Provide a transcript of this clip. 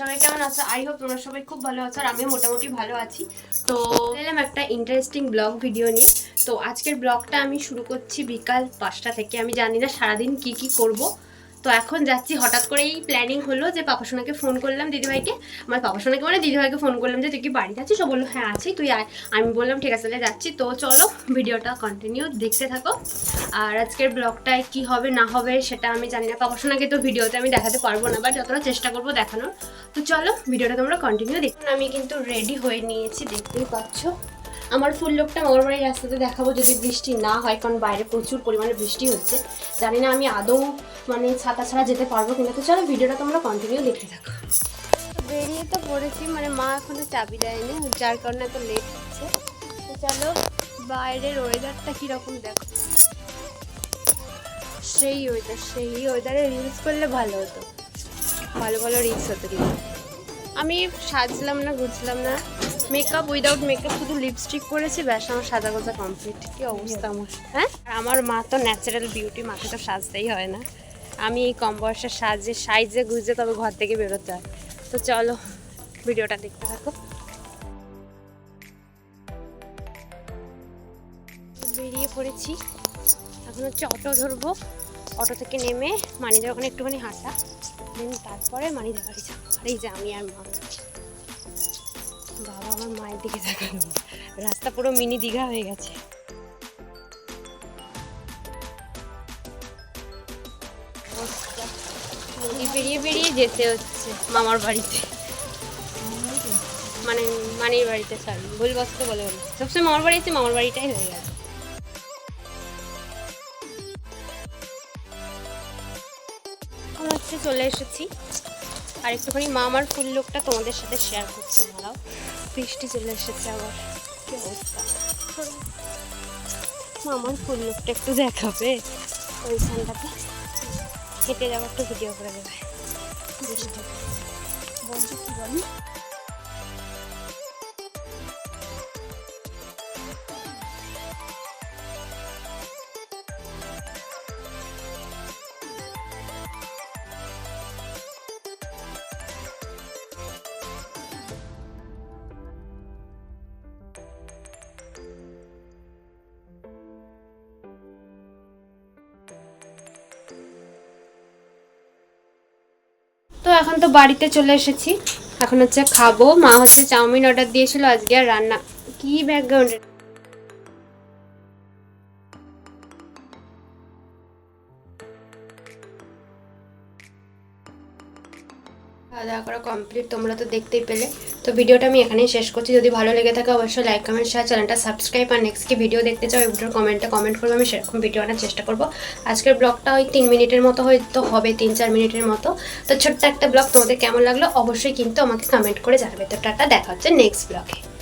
সবাই কেমন আছো? আই হোপ তোমরা সবাই খুব ভালো আছো আর আমিও মোটামুটি ভালো আছি। তো এলাম একটা ইন্টারেস্টিং ব্লগ ভিডিও নিয়ে। তো আজকের ব্লগটা আমি শুরু করছি বিকাল পাঁচটা থেকে। আমি জানি না সারাদিন কি কি করব। তো এখন যাচ্ছি, হঠাৎ করেই প্ল্যানিং হলো যে পাপাসোনাকে ফোন করলাম দিদিভাইকে। আমার পাপাসোনাকে মানে দিদিভাইকে ফোন করলাম যে, তুই কি বাড়িতে আছিস? ও বলল হ্যাঁ আছি, তুই আয়। আমি বললাম, ঠিক আছে যাচ্ছি। তো চলো, ভিডিওটা কন্টিনিউ দেখতে থাকো। আর আজকের ব্লগটায় কি হবে, না হবে, সেটা আমি জানি না। পাপাসোনাকে তো ভিডিওতে আমি দেখাতে পারব না বাট যতটা চেষ্টা করব দেখানোর। তো চলো, ভিডিওটা তোমরা কন্টিনিউ দেখুন আমি কিন্তু রেডি হয়ে নিয়েছি, দেখতেই পাচ্ছ। আমার ফুল লোকটা আমার বাড়ির রাস্তাতে দেখাবো যদি বৃষ্টি না হয়, কারণ বাইরে প্রচুর পরিমাণে বৃষ্টি হচ্ছে। জানি না আমি আদৌ মানে ছাতা ছাড়া যেতে পারব কিনা। তো চলো ভিডিওটা তোমরা কন্টিনিউ দেখতে থাকো। বেরিয়ে তো পড়েছি মানে মা এখনও চাবি দেয়নি, যার কারণে এত লেট হচ্ছে। তো চলো বাইরের ওয়েদারটা কীরকম দেখো। সেই ওয়েদার সেই ওয়েদারে রিলস করলে ভালো হতো। ভালো ভালো রিলস হতো কিন্তু। আমি সাজলাম না গুছলাম না। মেকআপ উইদাউট মেকআপ শুধু লিপস্টিক পরেছি, ব্যাস, আমার সাজা গোজা কমপ্লিট কি অবস্থা আমার? হ্যাঁ? আমার মা তো ন্যাচারাল বিউটি মাকে তো সাজতেই হয় না। আমি এই কম বয়সে সাজে, সাইজে, গুজে তবে ঘর থেকে বেরোতে হয়। তো চলো, ভিডিওটা দেখতে থাকো। বেরিয়ে পড়েছি। এখন হচ্ছে অটো ধরবো। অটো থেকে নেমে মানিদের ওখানে একটুখানি হাঁটা, দেন তারপরে মানিদের বাড়ি যাব। আর এই যে আমি আর মা। বাবা আমার মায়ের দিকে তাকানো রাস্তা পুরো মিনি দীঘা হয়ে গেছে। পেরিয়ে পেরিয়ে যেতে হচ্ছে মামার বাড়িতে। মানে মানির বাড়িতে সরি ভুল বসতে বলে বলে। সবসময় মামার বাড়ি এসে মামার বাড়িটাই হয়ে গেছে। হচ্ছে চলে এসেছি। আর একটুখানি মা আমার ফুল লোকটা তোমাদের সাথে শেয়ার করছে, দাঁড়াও। বৃষ্টি চলে এসেছে আবার। কি অবস্থা? মামার ফুল লোকটা একটু দেখাবে। ওইখানটাতে। হেঁটে যাওয়ার একটু ভিডিও করে দেবে। বৃষ্টি। বলছি কি বলি এখন তো বাড়িতে চলে এসেছি। এখন হচ্ছে খাব। মা হচ্ছে চাউমিন অর্ডার দিয়েছিল, আজকে আর রান্না কি ব্যাকগ্রাউন্ডে খাওয়া দাওয়া করা কমপ্লিট তোমরা তো দেখতেই পেলে। তো ভিডিওটা আমি এখানেই শেষ করছি। যদি ভালো লেগে থাকে অবশ্যই লাইক কমেন্ট শেয়ার চ্যানেলটা সাবস্ক্রাইব আর নেক্সট কি ভিডিও দেখতে চাও ভিডিওর কমেন্টে কমেন্ট করব। আমি সেরকম ভিডিও আনার চেষ্টা করব। আজকের ব্লগটা ওই তিন মিনিটের মতো হয়তো হবে, তিন চার মিনিটের মতো। তো ছোট্ট একটা ব্লগ তোমাদের কেমন লাগল অবশ্যই কিন্তু আমাকে কমেন্ট করে জানাবে। তো টাটা, দেখা হচ্ছে নেক্সট ব্লগে